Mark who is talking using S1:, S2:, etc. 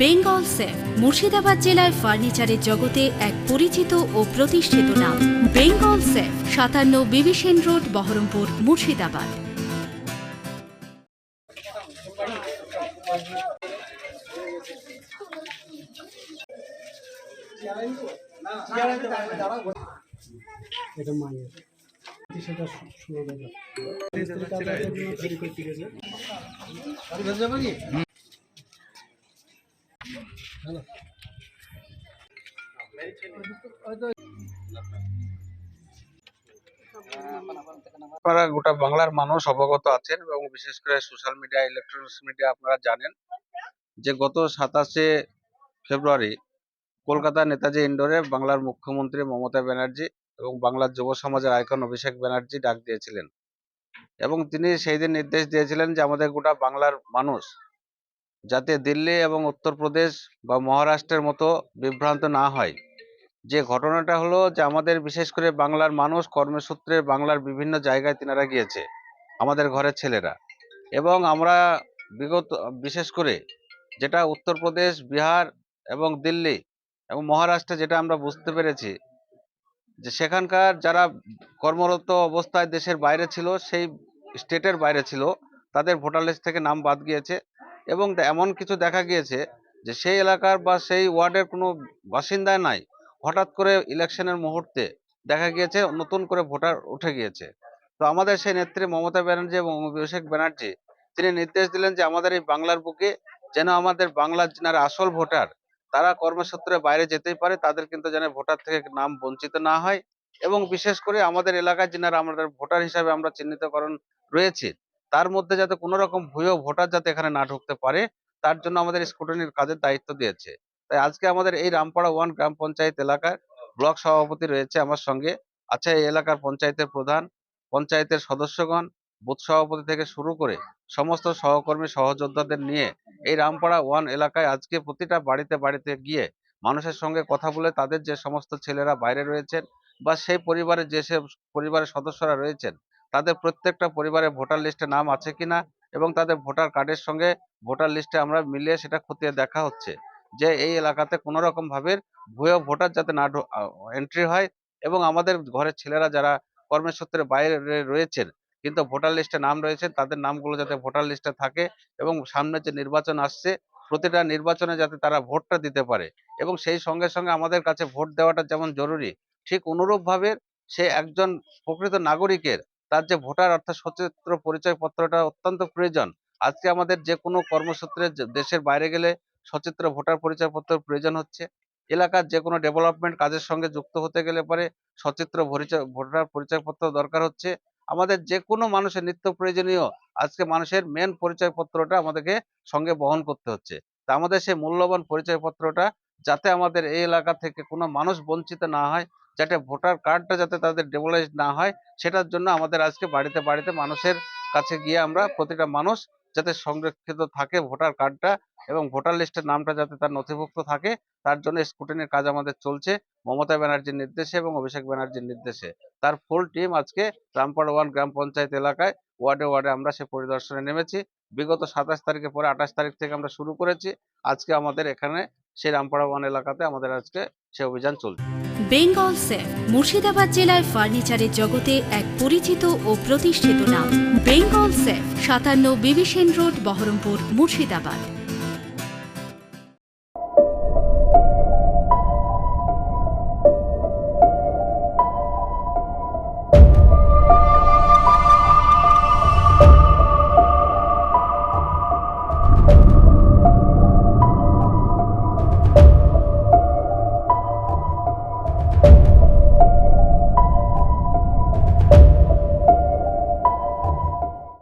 S1: Bengal safe Murshidabad জেলায় ফার্নিচারের জগতে এক পরিচিত ও প্রতিষ্ঠিত নাম। বেঙ্গল সেফ সাতান্ন বিবিসেন রোড বহরমপুর মুর্শিদাবাদ।
S2: এটা মায়ের। সেটা শুরু হয়ে
S3: আপনারা গোটা বাংলার মানুষ অবগত আছেন এবং বিশেষ করে সোশ্যাল মিডিয়া ইলেকট্রনিক্স মিডিয়া আপনারা জানেন যে গত সাতাশে ফেব্রুয়ারি কলকাতা নেতাজি ইন্ডোরে বাংলার মুখ্যমন্ত্রী মমতা ব্যানার্জি এবং বাংলার যুব সমাজের আইকন অভিষেক ব্যানার্জি ডাক দিয়েছিলেন এবং তিনি সেই দিন নির্দেশ দিয়েছিলেন যে আমাদের গোটা বাংলার মানুষ যাতে দিল্লি এবং উত্তরপ্রদেশ বা মহারাষ্ট্রের মতো বিভ্রান্ত না হয়। যে ঘটনাটা হলো যে আমাদের বিশেষ করে বাংলার মানুষ কর্মসূত্রে বাংলার বিভিন্ন জায়গায় তিনারা গিয়েছে, আমাদের ঘরের ছেলেরা। এবং আমরা বিগত, বিশেষ করে যেটা উত্তরপ্রদেশ, বিহার এবং দিল্লি এবং মহারাষ্ট্রে যেটা আমরা বুঝতে পেরেছি, যে সেখানকার যারা কর্মরত অবস্থায় দেশের বাইরে ছিল, সেই স্টেটের বাইরে ছিল, তাদের ভোটার লিস্ট থেকে নাম বাদ গিয়েছে। এবং এমন কিছু দেখা গিয়েছে যে সেই এলাকার বা সেই ওয়ার্ডের কোনো বাসিন্দায় নাই। হঠাৎ করে ইলেকশনের মুহূর্তে দেখা গিয়েছে নতুন করে ভোটার উঠে গিয়েছে। তো আমাদের সেই নেত্রী মমতা ব্যানার্জি এবং অভিষেক ব্যানার্জি, তিনি নির্দেশ দিলেন যে আমাদের এই বাংলার বুকে যেন আমাদের বাংলার যারা আসল ভোটার, তারা কর্মসূত্রে বাইরে যেতেই পারে, তাদের কিন্তু যেন ভোটার থেকে নাম বঞ্চিত না হয়। এবং বিশেষ করে আমাদের এলাকায় যিনারা আমাদের ভোটার হিসাবে আমরা চিহ্নিতকরণ রয়েছে তার মধ্যে যাতে কোনো রকম ভুয়ো ভোটার যাতে এখানে না ঢুকতে পারে, তার জন্য আমাদের স্কুটনির কাজের দায়িত্ব দিয়েছে। তাই আজকে আমাদের এই রামপাড়া ওয়ান গ্রাম পঞ্চায়েত এলাকার ব্লক সভাপতি রয়েছে আমার সঙ্গে। আছে এই এলাকার পঞ্চায়েতের প্রধান, পঞ্চায়েতের সদস্যগণ, বুথ সভাপতি থেকে শুরু করে সমস্ত সহকর্মী, সহযোদ্ধাদের নিয়ে এই রামপাড়া ওয়ান এলাকায় আজকে প্রতিটা বাড়িতে বাড়িতে গিয়ে মানুষের সঙ্গে কথা বলে তাদের যে সমস্ত ছেলেরা বাইরে রয়েছেন বা সেই পরিবারের যে পরিবারের সদস্যরা রয়েছেন তাদের প্রত্যেকটা পরিবারে ভোটার লিস্টে নাম আছে কিনা এবং তাদের ভোটার কার্ডের সঙ্গে ভোটার লিস্টে আমরা মিলিয়ে সেটা খতিয়ে দেখা হচ্ছে যে এই এলাকাতে কোনো রকম ভাবে ভুয়ো ভোটার যাতে না এন্ট্রি হয় এবং আমাদের ঘরের ছেলেরা যারা কর্মসূত্রে বাইরে রয়েছেন কিন্তু ভোটার লিস্টে নাম রয়েছে তাদের নামগুলো যাতে ভোটার লিস্টে থাকে এবং সামনে যে নির্বাচন আসছে প্রতিটা নির্বাচনে যাতে তারা ভোটটা দিতে পারে এবং সেই সঙ্গে সঙ্গে আমাদের কাছে ভোট দেওয়াটা যেমন জরুরি ঠিক অনুরূপভাবে সে একজন প্রকৃত নাগরিকের তার যে ভোটার অর্থাৎ সচিত্র পরিচয় পত্রটা অত্যন্ত প্রয়োজন। আজকে আমাদের যে কোনো কর্মসূত্রে দেশের বাইরে গেলে সচিত্র, ভোটার পরিচয় পত্রের প্রয়োজন হচ্ছে। এলাকার যে কোনো ডেভেলপমেন্ট কাজের সঙ্গে যুক্ত হতে গেলে পরে সচিত্র পরিচয় ভোটার পরিচয়পত্র দরকার হচ্ছে। আমাদের যে কোনো মানুষের নিত্য প্রয়োজনীয় আজকে মানুষের মেন পরিচয়পত্রটা আমাদেরকে সঙ্গে বহন করতে হচ্ছে। তা আমাদের সেই মূল্যবান পরিচয়পত্রটা যাতে আমাদের এই এলাকা থেকে কোনো মানুষ বঞ্চিত না হয় যাতে ভোটার কার্ডটা যাতে তাদের ডেভেলাইজ না হয়, সেটার জন্য আমাদের আজকে বাড়িতে বাড়িতে মানুষের কাছে গিয়ে আমরা প্রতিটা মানুষ যাতে সংরক্ষিত থাকে ভোটার কার্ডটা এবং ভোটার লিস্টের নামটা যাতে তার নথিভুক্ত থাকে, তার জন্য স্কুটিনের কাজ আমাদের চলছে মমতা ব্যানার্জির নির্দেশে এবং অভিষেক ব্যানার্জির নির্দেশে। তার ফুল টিম আজকে রামপাড়া ওয়ান গ্রাম পঞ্চায়েত এলাকায়, ওয়ার্ডে ওয়ার্ডে আমরা সে পরিদর্শনে নেমেছি। বিগত সাতাশ তারিখের পরে আঠাশ তারিখ থেকে আমরা শুরু করেছি। আজকে আমাদের এখানে সেই রামপাড়া ওয়ান এলাকাতে আমাদের আজকে সে অভিযান চলছে।
S1: বেঙ্গল সেফ, মুর্শিদাবাদ জেলায় ফার্নিচারের জগতে এক পরিচিত ও প্রতিষ্ঠিত নাম। বেঙ্গল সেফ, সাতান্ন বিবিসেন রোড, বহরমপুর, মুর্শিদাবাদ।